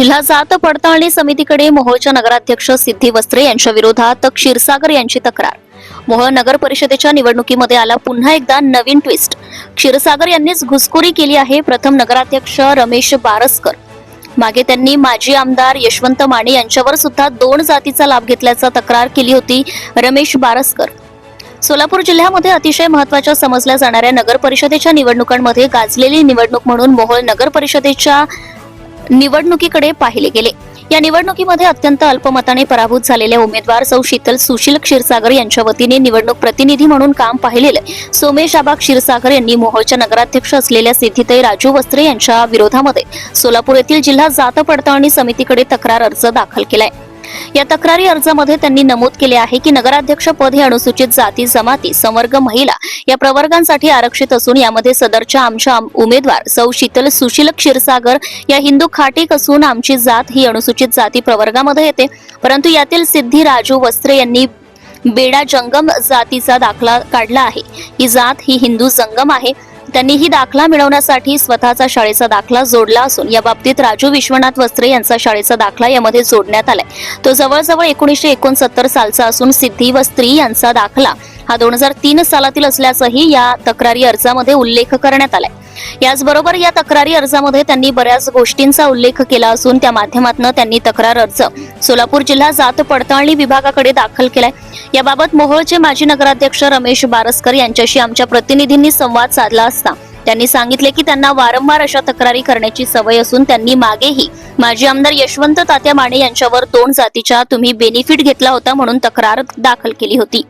जिल्हा जात पडताळणी समितीकडे मोहोळच्या नगराध्यक्ष सिद्धी वस्त्रे यांच्या विरोधात क्षीरसागर यांची तक्रार. मोहोळ नगर परिषदेच्या निवडणुकीमध्ये आला पुन्हा एकदा नवीन ट्विस्ट क्षीरसागर यांनीच घुसखोरी केली आहे प्रथम नगराध्यक्ष रमेश बारसकर. मागे त्यांनी माजी आमदार यशवंत माने यांच्यावर सुद्धा दोन जातीचा लाभ घेतल्याचा तक्रार केली होती रमेश बारसकर. सोलापूर जिल्ह्यामध्ये अतिशय महत्त्वाच्या समजल्या जाणाऱ्या नगर परिषदेच्या निवडणुकांमध्ये गाजलेली निवडणूक म्हणून मोहोळ नगर परिषदेच्या निवडणुकीकडे पाहिले गेले. या निवडणुकीमध्ये अत्यंत अल्पमताने पराभूत झालेल्या उमेदवार सौ शीतल सुशील क्षीरसागर यांच्या वतीने निवडणूक प्रतिनिधी म्हणून काम पाहिलेले सोमेश आबा क्षीरसागर यांनी मोहोळच्या नगराध्यक्ष असलेल्या सिद्धिताई राजू वस्त्रे यांच्या विरोधामध्ये सोलापूर येथील जिल्हा जात पडताळणी समितीकडे तक्रार अर्ज दाखल केलाय. या तक्रारी अर्जामध्ये त्यांनी नमूद केले आहे की नगराध्यक्ष पद हे अनुसूचित जाती जमाती संवर्ग महिला या प्रवर्गांसाठी आरक्षित असून यामध्ये सदरच्या आमच्या उमेदवार सौ शीतल सुशील क्षीरसागर या हिंदू खाटीक असून आमची जात ही अनुसूचित जाती प्रवर्गामध्ये येते. परंतु यातील सिद्धी राजू वस्त्रे यांनी बेडा जंगम जातीचा दाखला काढला आहे. ही जात ही हिंदू जंगम आहे. त्यांनी ही दाखला मिळवण्यासाठी स्वतःचा शाळेचा दाखला जोडला असून या बाबतीत राजू विश्वनाथ वस्त्रे यांचा शाळेचा दाखला यामध्ये जोडण्यात आलाय. तो जवळजवळ एकोणीसशे एकोणसत्तर सालचा असून सिद्धी वस्त्री यांचा दाखला हा दोन हजार तीन सालातील असल्याचंही या तक्रारी अर्जामध्ये उल्लेख करण्यात आलाय. याचबरोबर या तक्रारी अर्जामध्ये त्यांनी बऱ्याच गोष्टींचा उल्लेख केला असून त्या माध्यमातून त्यांनी तक्रार अर्ज सोलापूर जिल्हा जात पडताळणी विभागाकडे दाखल केलाय. याबाबत मोहोळचे माजी नगराध्यक्ष रमेश बारसकर यांच्याशी आमच्या प्रतिनिधींनी संवाद साधला असता त्यांनी सांगितले की त्यांना वारंवार अशा तक्रारी करण्याची सवय असून त्यांनी मागेही माजी आमदार यशवंत तात्या माने यांच्यावर दोन जातीच्या तुम्ही बेनिफिट घेतला होता म्हणून तक्रार दाखल केली होती.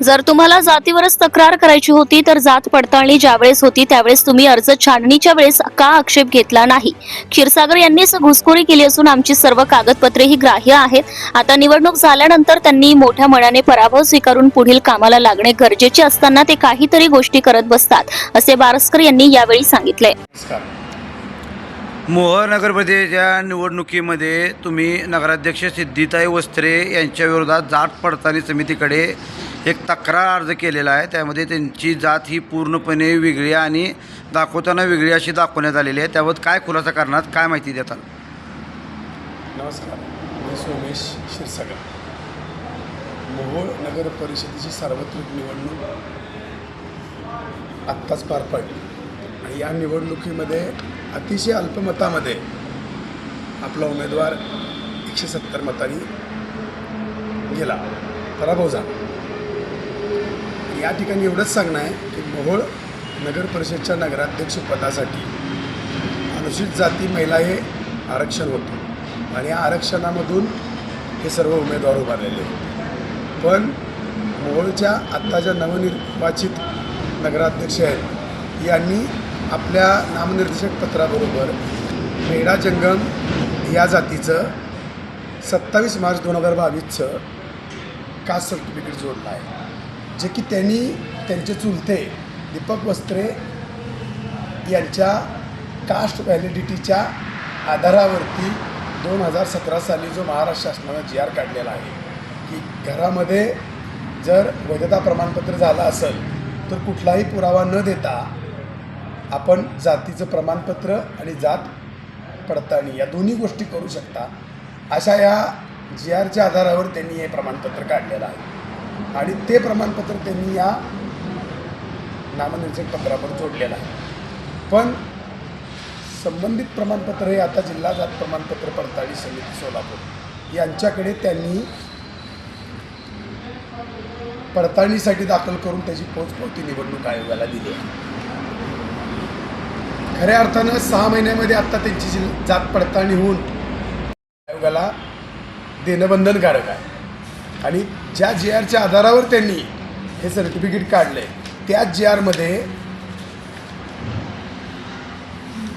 जर तुम्हाला जातीवरच तक्रार करायची होती तर जात पडताळणी ज्यावेळेस होती त्यावेळेस तुम्ही अर्ज छाननीच्या वेळेस का आक्षेप घेतला नाही? क्षीरसागर यांनीच घुसखोरी केली असून आमची सर्व कागदपत्रेही ग्राह्य आहेत. आता निवडणूक झाल्यानंतर त्यांनी मोठ्या मनाने पराभव स्वीकारून पुढील कामाला लागणे गरजेचे असताना ते काहीतरी गोष्टी करत बसतात असे बारस्कर यांनी यावेळी सांगितले. मोहर नगर परिषदेच्या निवडणुकीमध्ये तुम्ही नगराध्यक्ष सिद्धिताई वस्त्रे यांच्या विरोधात जात पडताळणी समितीकडे एक तक्रार अर्ज केलेला आहे. त्यामध्ये त्यांची जात ही पूर्णपणे वेगळी आणि दाखवताना वेगळी अशी दाखवण्यात आलेली आहे. त्यावर काय खुलासा करणार काय माहिती देतात नमस्कार मी सोमेश क्षीरसागर मोहोळ नगर परिषदेची सार्वत्रिक निवडणूक आत्ताच पार पडली. आणि या निवडणुकीमध्ये अतिशय अल्पमतामध्ये आपला उमेदवार एकशे सत्तर मतांनी गेला. पराभव झाला. या ठिकाणी एवढंच सांगणं आहे की मोहोळ नगर परिषदच्या नगराध्यक्षपदासाठी अनुसूचित जाती महिला हे आरक्षण होतं. आणि या आरक्षणामधून हे सर्व उमेदवार उभारलेले होते पण मोहोळच्या आत्ता ज्या नवनिर्वाचित नगराध्यक्ष आहेत यांनी आपल्या नामनिर्देशक पत्राबरोबर मेढा जंगम या जातीचं सत्तावीस मार्च दोन हजार बावीसचं कास्ट सर्टिफिकेट जोडलं आहे. जे की त्यांनी त्यांचे चुलते दीपक वस्त्रे यांच्या कास्ट व्हॅलिडिटीच्या आधारावरती दोन हजार सतरा साली जो महाराष्ट्र शासनानं जी आर काढलेला आहे की घरामध्ये जर वैधता प्रमाणपत्र झालं असेल तर कुठलाही पुरावा न देता आपण जातीचं प्रमाणपत्र आणि जात पडताळणी या दोन्ही गोष्टी करू शकता. अशा या जी आरच्या आधारावर त्यांनी हे प्रमाणपत्र काढलेलं आहे. आणि ते प्रमाणपत्र त्यांनी या नामनिर्देशक पत्रावर जोडलेलं आहे. पण संबंधित प्रमाणपत्र हे आता जिल्हा जात प्रमाणपत्र पडताळणी समिती सोलापूर यांच्याकडे त्यांनी पडताळणीसाठी दाखल करून त्याची पोचपावती निवडणूक आयोगाला दिली आहे. खऱ्या अर्थानं सहा महिन्यामध्ये आत्ता त्यांची जिल जात पडताळणी होऊन आयोगाला देणं बंधनकारक आहे. आणि ज्या जी आरच्या आधारावर त्यांनी हे सर्टिफिकेट काढलं आहे त्याच जी आरमध्ये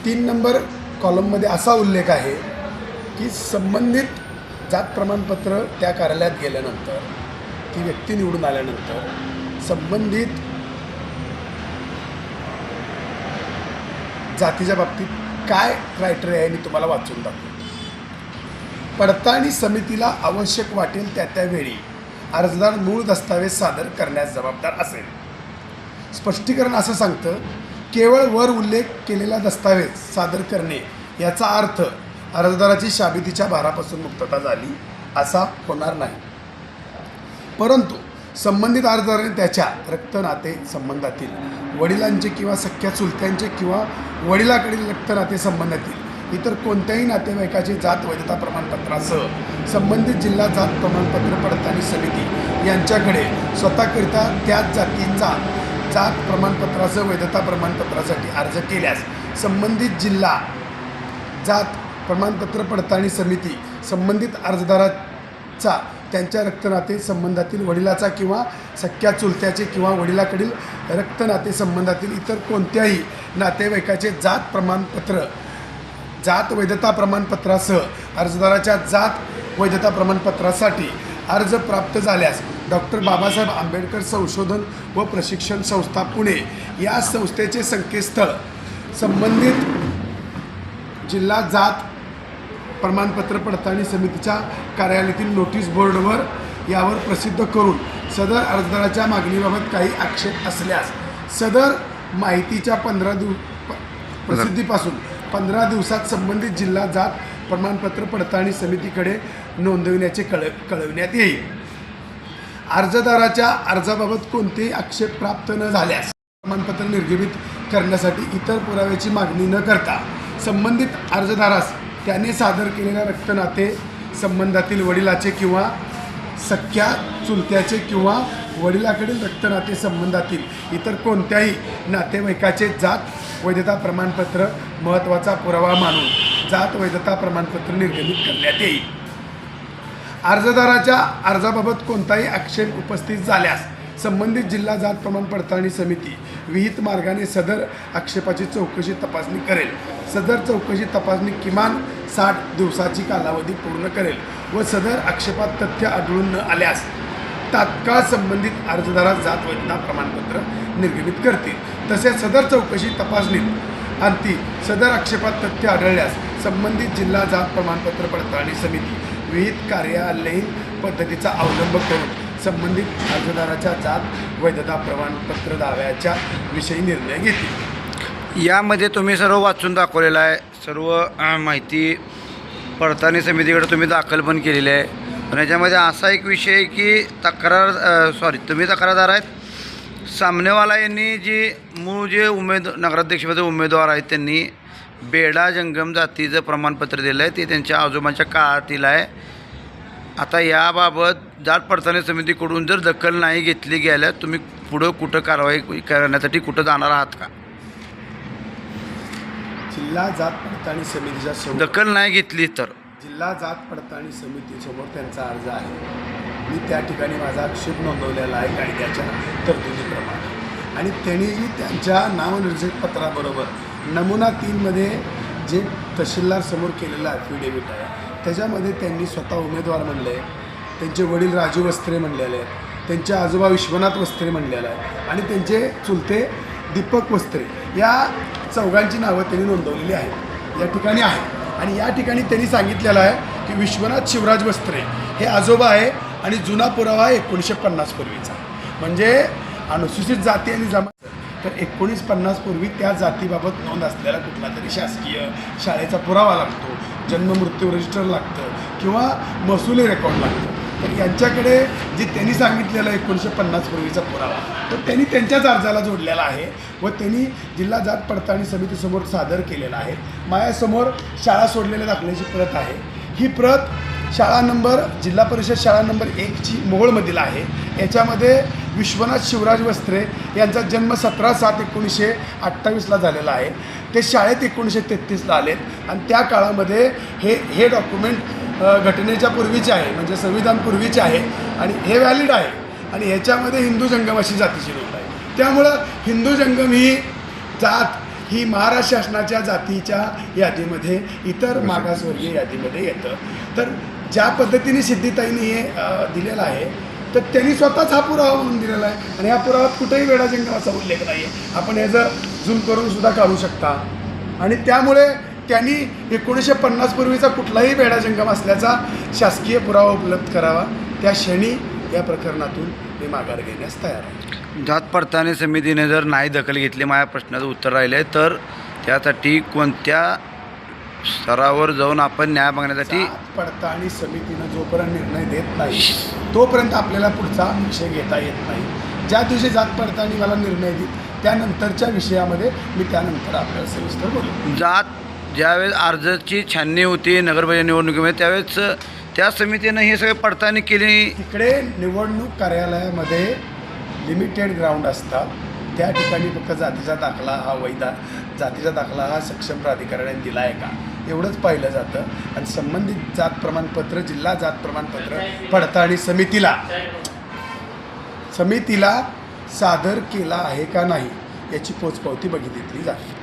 तीन नंबर कॉलममध्ये असा उल्लेख आहे की संबंधित जात प्रमाणपत्र त्या कार्यालयात गेल्यानंतर ती व्यक्ती निवडून आल्यानंतर संबंधित जातीच्या बाबतीत काय क्रायटेरिया आहे मी तुम्हाला वाचून दाखवतो. पडताळणी समितीला आवश्यक वाटेल त्या त्यावेळी अर्जदार मूळ दस्तावेज सादर करण्यास जबाबदार असेल. स्पष्टीकरण असं सांगतं केवळ वर उल्लेख केलेला दस्तावेज सादर करणे याचा अर्थ अर्जदाराची शाबितीच्या भारापासून मुक्तता झाली असा होणार नाही. परंतु संबंधित अर्जदाराने त्याच्या रक्त नाते संबंधातील वडिलांचे किंवा सख्या चुलत्यांचे किंवा वडिलाकडील रक्त नाते संबंधातील इतर कोणत्याही नातेवाईकाचे जात वैधता प्रमाणपत्रासह संबंधित जिल्हा जात प्रमाणपत्र पडताळणी समिती यांच्याकडे स्वतःकरिता त्याच जातीचा जात प्रमाणपत्रासह वैधता प्रमाणपत्रासाठी अर्ज केल्यास संबंधित जिल्हा जात प्रमाणपत्र पडताळणी समिती संबंधित अर्जदाराचा त्यांच्या रक्तनाते संबंधातील वडिलाचा किंवा सख्या चुलत्याचे किंवा वडिलाकडील रक्तनाते संबंधातील इतर कोणत्याही नातेवाईकाचे जात प्रमाणपत्र जात वैधता प्रमाणपत्रासह अर्जदाराच्या जात वैधता प्रमाणपत्रासाठी अर्ज प्राप्त झाल्यास डॉक्टर बाबासाहेब आंबेडकर संशोधन व प्रशिक्षण संस्था पुणे या संस्थेचे संकेतस्थळ संबंधित जिल्हा जात प्रमाणपत्र पडताळणी समितीच्या कार्यालयातील नोटीस बोर्डवर यावर प्रसिद्ध करून सदर अर्जदाराच्या मागणीबाबत काही आक्षेप असल्यास सदर माहितीच्या पंधरा दिव प्रसिद्धीपासून पंधरा दिवसात संबंधित जिल्हा जात प्रमाणपत्र पडताळणी समितीकडे नोंदविण्याचे कळ कळविण्यात येईल. अर्जदाराच्या अर्जाबाबत कोणतेही आक्षेप प्राप्त न झाल्यास प्रमाणपत्र निर्गमित करण्यासाठी इतर पुराव्याची मागणी न करता संबंधित अर्जदारास त्याने सादर केलेल्या रक्तनाते संबंधातील वडिलाचे किंवा सख्या चुलत्याचे किंवा वडिलाकडील रक्तनाते संबंधातील इतर कोणत्याही नातेवाईकाचे जात वैधता प्रमाणपत्र महत्त्वाचा पुरावा मानून जात वैधता प्रमाणपत्र निर्गमित करण्यात येईल. अर्जदाराच्या अर्जाबाबत कोणताही आक्षेप उपस्थित झाल्यास संबंधित जिल्हा जात प्रमाण पडताळणी समिती विहित मार्गाने सदर आक्षेपाची चौकशी तपासणी करेल. सदर चौकशी तपासणी किमान साठ दिवसाची कालावधी पूर्ण करेल व सदर आक्षेपात तथ्य आढळून न आल्यास तात्काळ संबंधित अर्जदारास जात वैधता प्रमाणपत्र निर्गमित करतील. तसेच सदर चौकशी तपासणीत अंती सदर आक्षेपात तथ्य आढळल्यास संबंधित जिल्हा जात प्रमाणपत्र पडताळणी समिती विहित कार्यालयीन पद्धतीचा अवलंब करून संबंधित अर्जदाराच्या जात वैधता प्रमाणपत्र दाव्याच्या विषयी निर्णय घेतील. यामध्ये तुम्ही सर्व वाचून दाखवलेलं आहे. सर्व माहिती पडताळणी समितीकडे तुम्ही दाखल पण केलेली आहे. पण याच्यामध्ये असा एक विषय आहे की तक्रार सॉरी तुम्ही तक्रारदार आहेत. सामनेवाला यांनी जी मूळ जे उमेद नगराध्यक्षपदी उमेदवार आहेत त्यांनी बेडा जंगम जातीचं प्रमाणपत्र दिलं आहे ते त्यांच्या आजोबांच्या काळातील आहे. आता याबाबत जात पडताळणी समितीकडून जर दखल नाही घेतली गेल्यास तुम्ही पुढं कुठं कारवाई करण्यासाठी कुठं जाणार आहात का? जिल्हा जात पडताळणी समितीच्या दखल नाही घेतली तर? जिल्हा जात पडताळणी समितीसमोर त्यांचा अर्ज आहे. मी त्या ठिकाणी माझा आक्षेप नोंदवलेला आहे कायद्याच्या तरतुदीप्रमाणे. आणि त्यांनीही त्यांच्या नामनिर्देशित पत्राबरोबर नमुना तीनमध्ये जे तहसीलदार समोर केलेलं ॲफिडेविट आहे त्याच्यामध्ये त्यांनी स्वतः उमेदवार म्हणले त्यांचे वडील राजू वस्त्रे म्हणलेले आहेत त्यांचे आजोबा विश्वनाथ वस्त्रे म्हणलेलं आहे आणि त्यांचे चुलते दीपक वस्त्रे या चौघांची नावं त्यांनी नोंदवलेली आहेत. या ठिकाणी आहेत आणि या ठिकाणी त्यांनी सांगितलेलं आहे की विश्वनाथ शिवराज वस्त्रे हे आजोबा आहे आणि जुना पुरावा आहे एकोणीसशे पन्नास पूर्वीचा. म्हणजे अनुसूचित जाती आणि जमा तर एकोणीस पन्नास पूर्वी त्या जातीबाबत नोंद असलेला कुठला तरी शासकीय शाळेचा पुरावा लागतो जन्म मृत्यू रजिस्टर लागतं किंवा महसुली रेकॉर्ड लागतं. तर यांच्याकडे जे त्यांनी सांगितलेलं एकोणीसशे पन्नास पूर्वीचा पुरावा तो त्यांनी त्यांच्याच अर्जाला जोडलेला आहे व त्यांनी जिल्हा जात पडताळणी समितीसमोर सादर केलेला आहे. माझ्यासमोर शाळा सोडलेल्या दाखल्याची प्रत आहे. ही प्रत शाळा नंबर जिल्हा परिषद शाळा नंबर एकची मोहोळमधील आहे. याच्यामध्ये विश्वनाथ शिवराज वस्त्रे यांचा जन्म सतरा सात एकोणीसशे अठ्ठावीसला झालेला आहे. ते शाळेत एकोणीसशे तेहतीसला आलेत. आणि त्या काळामध्ये हे हे डॉक्युमेंट घटनेच्या पूर्वीचे आहे म्हणजे संविधान पूर्वीचे आहे आणि हे व्हॅलिड आहे. आणि ह्याच्यामध्ये हिंदू जंगम अशी जातीची नोंद आहे त्यामुळं हिंदू जंगम ही जात ही महाराष्ट्र शासनाच्या जातीच्या यादीमध्ये इतर मागासवर्गीय यादीमध्ये येतं. तर ज्या पद्धतीने सिद्धिताईंनी हे दिलेलं आहे तर त्यांनी स्वतःच हा पुरावा म्हणून दिलेला आहे. आणि या पुराव्यात कुठेही वेडा जंगमाचा उल्लेख नाही आहे आपण ह्याचं झूम करून सुद्धा काढू शकता. आणि त्यामुळे त्यांनी एकोणीसशे पन्नास पूर्वीचा कुठलाही वेडा जंगम असल्याचा शासकीय पुरावा उपलब्ध करावा त्या क्षणी या प्रकरणातून मी माघार घेण्यास तयार आहे. जात पडताळणी समितीने जर नाही दखल घेतली माझ्या प्रश्नाचं उत्तर राहिलं आहे तर त्यासाठी कोणत्या स्तरावर जाऊन आपण न्याय मागण्यासाठी जात पडताळणी समितीनं जोपर्यंत निर्णय देत नाही तोपर्यंत आपल्याला पुढचा विषय घेता येत नाही. ज्या दिवशी जात पडताळणी मला निर्णय देईल त्यानंतरच्या विषयामध्ये मी त्यानंतर आपल्याला सविस्तर बोलू. जात ज्यावेळेस अर्जाची छाननी होती नगरपालिका निवडणुकीमध्ये त्यावेळेस त्या समितीनं हे सगळे पडताळणी केली. तिकडे निवडणूक कार्यालयामध्ये लिमिटेड ग्राउंड असतात. त्या ठिकाणी फक्त जातीचा दाखला हा वैधा जातीचा दाखला हा सक्षम प्राधिकरणाने दिला आहे का? एवढंच पाहिलं जातं. आणि संबंधित जात प्रमाणपत्र जिल्हा जात प्रमाणपत्र पडताळणी समितीला. समितीला सादर केला आहे का नाही याची पोचपावती बघितली जाते.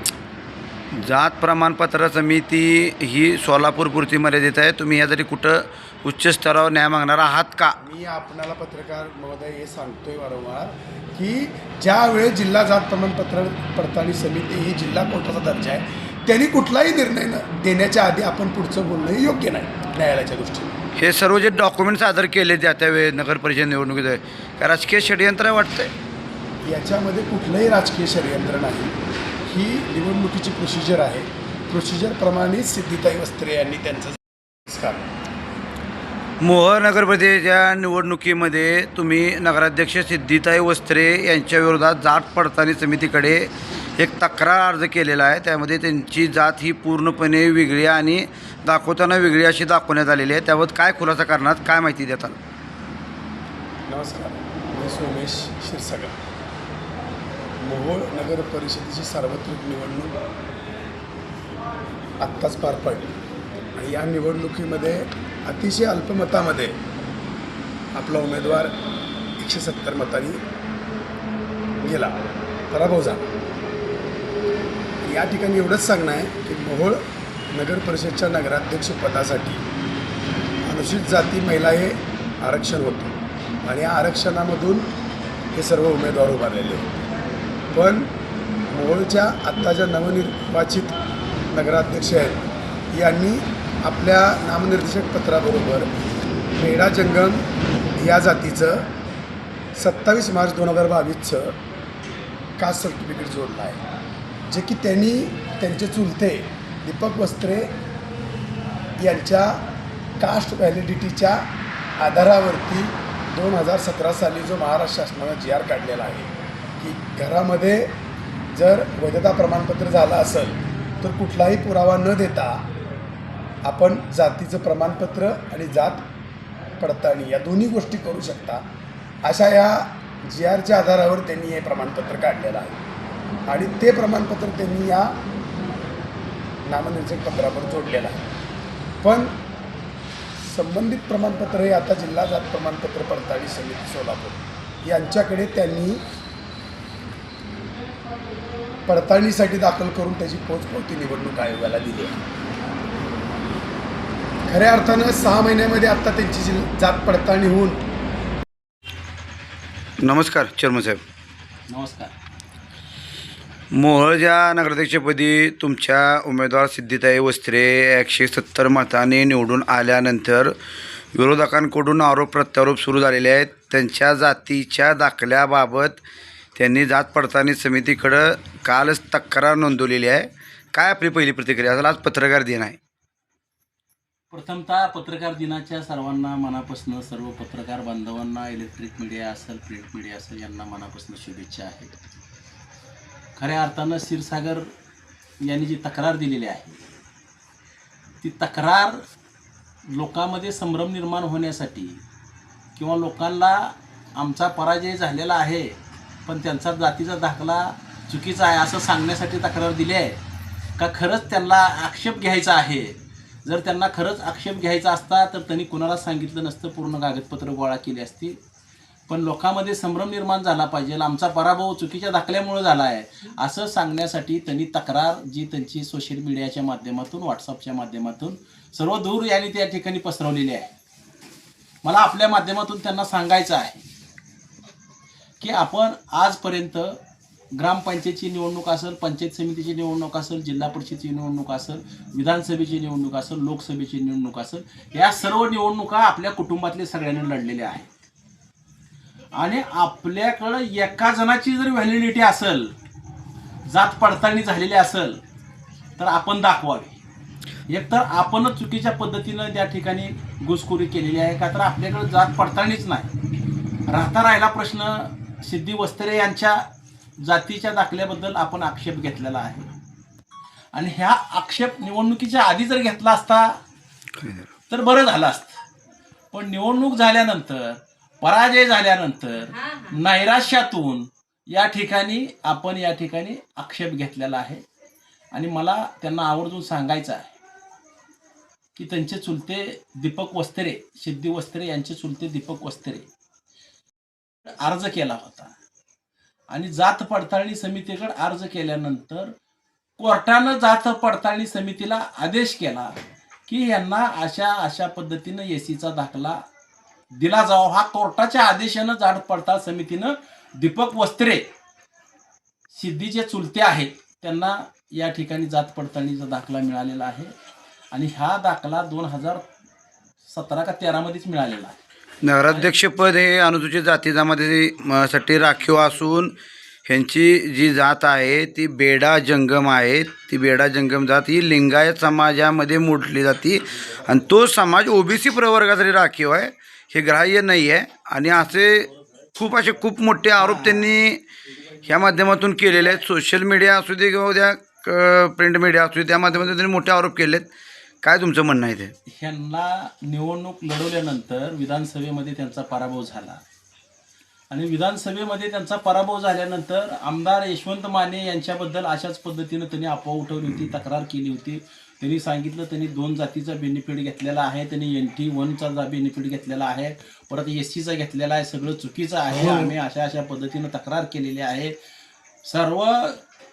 जात प्रमाणपत्र समिती ही सोलापूरपुरती मर्यादित आहे. तुम्ही यासाठी कुठं उच्च स्तरावर न्याय मागणार आहात का? मी आपणाला पत्रकार महोदय हे सांगतोय वारंवार की ज्या वेळेस जिल्हा जात प्रमाणपत्र पडताळणी समिती ही जिल्हा कोर्टाचा दर्जा आहे त्यांनी कुठलाही निर्णय न देण्याच्या आधी आपण पुढचं बोलणं हे योग्य नाही न्यायालयाच्या दृष्टीने. हे सर्व जे डॉक्युमेंट सादर केले त्या त्यावेळेस नगर परिषद निवडणुकीत आहे काय राजकीय षडयंत्र वाटतंय? याच्यामध्ये कुठलंही राजकीय षडयंत्र नाही. ही निवडणुकीची प्रोसिजर आहे. प्रोसिजरप्रमाणे सिद्धिताई वस्त्रे यांनी त्यांचं संस्कार मोहर नगर परिषदेच्या निवडणुकीमध्ये तुम्ही नगराध्यक्ष सिद्धिताई वस्त्रे यांच्या विरोधात जात पडताळणी समितीकडे एक तक्रार अर्ज केलेला आहे. त्यामध्ये त्यांची जात ही पूर्णपणे वेगळी आणि दाखवताना वेगळी अशी दाखवण्यात आलेली आहे. त्यावर काय खुलासा करणार काय माहिती देताल? नमस्कार. मी सोमेश क्षीरसागर मोहोळ नगर परिषदेची सार्वत्रिक निवडणूक आत्ताच पार पडली. आणि या निवडणुकीमध्ये अतिशय अल्पमतामध्ये आपला उमेदवार एकशे सत्तर मतांनी गेला. पराभव झाला. या ठिकाणी एवढंच सांगणं आहे की मोहोळ नगर परिषदच्या नगराध्यक्षपदासाठी अनुसूचित जाती महिला हे आरक्षण होतं. आणि या आरक्षणामधून हे सर्व उमेदवार उभारलेले होते. पण मोहोळच्या आत्ताच्या नवनिर्वाचित नगराध्यक्ष आहेत. यांनी आपल्या नामनिर्देशक पत्राबरोबर मेढा जंगम या जातीचं सत्तावीस मार्च दोन हजार बावीसचं कास्ट सर्टिफिकेट जोडलं आहे. जे की त्यांनी त्यांचे चुलते दीपक वस्त्रे यांच्या कास्ट व्हॅलिडिटीच्या आधारावरती दोन हजार सतरा साली जो महाराष्ट्र शासनानं जी आर काढलेला आहे. की घरामध्ये जर वैधता प्रमाणपत्र झालं असेल तर कुठलाही पुरावा न देता आपण जातीचं प्रमाणपत्र आणि जात पडताळणी या दोन्ही गोष्टी करू शकता. अशा या जी आरच्या आधारावर त्यांनी हे प्रमाणपत्र काढलेलं आहे. आणि ते प्रमाणपत्र त्यांनी या नामनिर्देशक पत्रावर जोडलेलं आहे. पण संबंधित प्रमाणपत्र हे आता जिल्हा जात प्रमाणपत्र पडताळणी समिती सोलापूर यांच्याकडे त्यांनी पडताळणीसाठी दाखल करून त्याची पोचपावती निवडणूक आयोगाला दिली आहे. खऱ्या अर्थानं सहा महिन्यामध्ये आता त्यांची जी जात पडताळणी होऊन नमस्कार चर्म साहेब. नमस्कार. मोहोळच्या नगराध्यक्षपदी तुमच्या उमेदवार सिद्धिताई वस्त्रे एकशे सत्तर मतांनी निवडून आल्यानंतर विरोधकांकडून आरोप प्रत्यारोप सुरू झालेले आहेत. त्यांच्या जातीच्या दाखल्याबाबत त्यांनी जात पडताळणी समितीकडं कालच तक्रार नोंदवलेली आहे. काय आपली पहिली प्रतिक्रिया? असेल आज पत्रकार दिन आहे. प्रथमतः पत्रकार दिनाच्या सर्वांना मनापासून सर्व पत्रकार बांधवांना इलेक्ट्रिक मीडिया असेल प्रिंट मीडिया असेल यांना मनापासून शुभेच्छा आहेत. खऱ्या अर्थानं क्षीरसागर यांनी जी तक्रार दिलेली आहे ती तक्रार लोकांमध्ये संभ्रम निर्माण होण्यासाठी किंवा लोकांना आमचा पराजय झालेला आहे पण त्यांचा जातीचा दाखला चुकीचा आहे असं सांगण्यासाठी तक्रार दिली आहे. का खरंच त्यांना आक्षेप घ्यायचा आहे? जर त्यांना खरंच आक्षेप घ्यायचा असता तर त्यांनी कुणाला सांगितलं नसतं? पूर्ण कागदपत्र गोळा केली असती. पण लोकांमध्ये संभ्रम निर्माण झाला पाहिजे. आमचा पराभव चुकीच्या दाखल्यामुळे झाला आहे. असं सांगण्यासाठी त्यांनी तक्रार जी त्यांची सोशल मीडियाच्या माध्यमातून व्हॉट्सअपच्या माध्यमातून सर्व दूर यांनी त्या ठिकाणी पसरवलेली आहे. मला आपल्या माध्यमातून त्यांना सांगायचं आहे. की आपण आजपर्यंत ग्रामपंचायतची निवडणूक असेल पंचायत समितीची निवडणूक असेल जिल्हा परिषदेची निवडणूक असेल विधानसभेची निवडणूक असेल लोकसभेची निवडणूक असेल या सर्व निवडणुका आपल्या कुटुंबातले सगळ्यांनी लढलेल्या आहेत. आणि आपल्याकडं एका जणाची जर व्हॅलिडिटी असेल जात पडताळणी झालेली असेल तर आपण दाखवावी. एकतर आपणच चुकीच्या पद्धतीनं त्या ठिकाणी घुसखोरी केलेली आहे का? तर आपल्याकडं जात पडताळणीच नाही. राहता राहिला प्रश्न सिद्धी वस्त्रे यांच्या जातीच्या दाखल्याबद्दल आपण आक्षेप घेतलेला आहे. आणि ह्या आक्षेप निवडणुकीच्या आधी जर घेतला असता तर बरं झालं असतं. पण निवडणूक झाल्यानंतर पराजय झाल्यानंतर नैराश्यातून या ठिकाणी आपण या ठिकाणी आक्षेप घेतलेला आहे. आणि मला त्यांना आवर्जून सांगायचं आहे की त्यांचे चुलते दीपक वस्त्रे सिद्धी वस्त्रे यांचे चुलते दीपक वस्त्रे अर्ज केला होता. आणि जात पडताळणी समितीकडे अर्ज केल्यानंतर कोर्टानं जात पडताळणी समितीला आदेश केला की यांना अशा अशा पद्धतीनं एसीचा दाखला दिला जावा. हा कोर्टाच्या आदेशानं जात पडताळ समितीनं दीपक वस्त्रे सिद्धीचे चुलते आहेत त्यांना या ठिकाणी जात पडताळणीचा दाखला मिळालेला आहे. आणि हा दाखला दोन हजार सतरा का तेरामध्येच मिळालेला आहे. नगराध्यक्षपद हे अनुसूचित जाती जमाती साठी राखीव असून ह्यांची जी जात आहे ती बेडा जंगम आहे. ती बेडा जंगम जात ही लिंगायत समाजामध्ये मोडली जाते. आणि तो समाज ओबीसी प्रवर्गासाठी राखीव आहे. हे ग्राह्य नाही आहे आणि असे खूप असे खूप मोठे आरोप त्यांनी ह्या माध्यमातून केलेले आहेत. सोशल मीडिया असू दे किंवा उद्या प्रिंट मीडिया असू दे त्या माध्यमातून त्यांनी मोठे आरोप केले आहेत काय तुमचं म्हणणं आहे ते? ह्यांना निवडणूक लढवल्यानंतर विधानसभेमध्ये त्यांचा पराभव झाला. आणि विधानसभेमध्ये त्यांचा पराभव झाल्यानंतर आमदार यशवंत माने यांच्याबद्दल अशाच पद्धतीनं त्यांनी अफवा उठवली होती तक्रार केली होती. त्यांनी सांगितलं त्यांनी दोन जातीचा बेनिफिट घेतलेला आहे त्यांनी एन टी वनचा जा बेनिफिट घेतलेला आहे परत एस सीचा घेतलेला आहे सगळं चुकीचं आहे. आम्ही अशा अशा पद्धतीनं तक्रार केलेली आहे. सर्व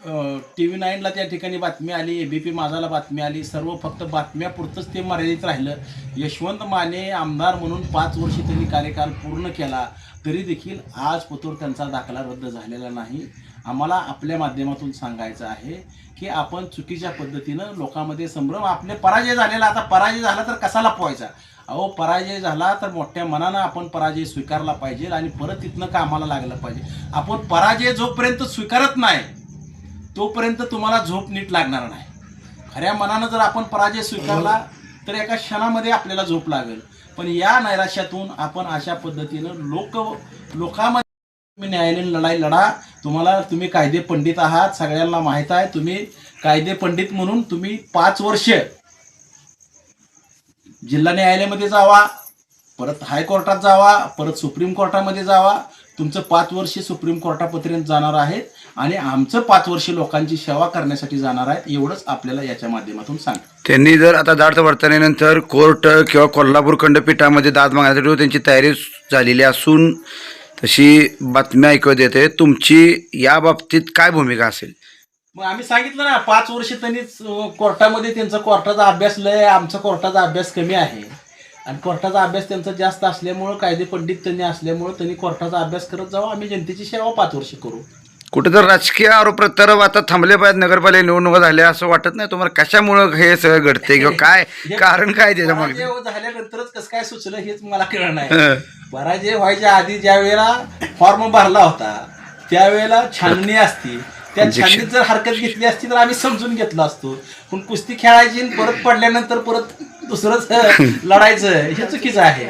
टी व्ही नाईनला त्या ठिकाणी बातमी आली ए बी पी माझाला बातमी आली सर्व फक्त बातम्यापुरतंच ते मर्यादित राहिलं. यशवंत माने आमदार म्हणून पाच वर्ष त्यांनी कार्यकाल पूर्ण केला तरी देखील आज पुतूर त्यांचा दाखला रद्द झालेला नाही. आम्हाला आपल्या माध्यमातून सांगायचं आहे की आपण चुकीच्या पद्धतीनं लोकांमध्ये संभ्रम आपले पराजय झालेला आता पराजय झाला तर कसा लपवायचा अहो पराजय झाला तर मोठ्या मनानं आपण पराजय स्वीकारला पाहिजे आणि परत तिथनं कामाला लागलं पाहिजे. आपण पराजय जोपर्यंत स्वीकारत नाही तोपर्यंत तुम्हाला झोप नीट लागणार नाही. खऱ्या मनानं जर आपण पराजय स्वीकारला तर एका क्षणामध्ये आपल्याला झोप लागेल. पण या नैराश्यातून आपण अशा पद्धतीनं लोक लोकांमध्ये तुम्ही न्यायालयीन लढाई लढा. तुम्हाला तुम्ही कायदे पंडित आहात सगळ्यांना माहीत आहे. तुम्ही कायदे पंडित म्हणून तुम्ही पाच वर्ष जिल्हा न्यायालयामध्ये जावा परत हायकोर्टात जावा परत सुप्रीम कोर्टामध्ये जावा. तुमचं पाच वर्ष सुप्रीम कोर्टापर्यंत जाणार आहेत आणि आमचं पाच वर्ष लोकांची सेवा करण्यासाठी जाणार आहेत एवढंच आपल्याला याच्या माध्यमातून सांगतो त्यांनी जर आता दाट वर्तनेनंतर कोर्ट किंवा कोल्हापूर खंडपीठामध्ये दाद मागण्यासाठी त्यांची तयारी झालेली असून तशी बातम्या ऐकत येते. तुमची या बाबतीत काय भूमिका असेल? मग आम्ही सांगितलं ना पाच वर्ष त्यांनीच कोर्टामध्ये त्यांचा कोर्टाचा अभ्यास लय आमचा कोर्टाचा अभ्यास कमी आहे. आणि कोर्टाचा अभ्यास त्यांचा जास्त असल्यामुळं कायदे पंडित त्यांनी असल्यामुळं त्यांनी कोर्टाचा अभ्यास करत जावं आम्ही जनतेची सेवा पाच वर्ष करू. कुठे तर राजकीय आरोप प्रत्यारोप आता थांबले पाहिजेत नगरपालिका निवडणुका झाल्या असं वाटत नाही. तुम्हाला कशामुळं हे सगळं घडते किंवा काय कारण काय त्याच्यामागे पराजय झाल्यानंतरच कसं काय सुचलं हेच मला कळलं नाही. पराजय व्हायच्या आधी ज्या वेळेला फॉर्म भरला होता त्यावेळेला छाननी असती. त्या छाननीत जर हरकत घेतली असती तर आम्ही समजून घेतलो असतो. पण कुस्ती खेळायची आणि परत पडल्यानंतर परत दुसरंच लढायचं हे चुकीचं आहे.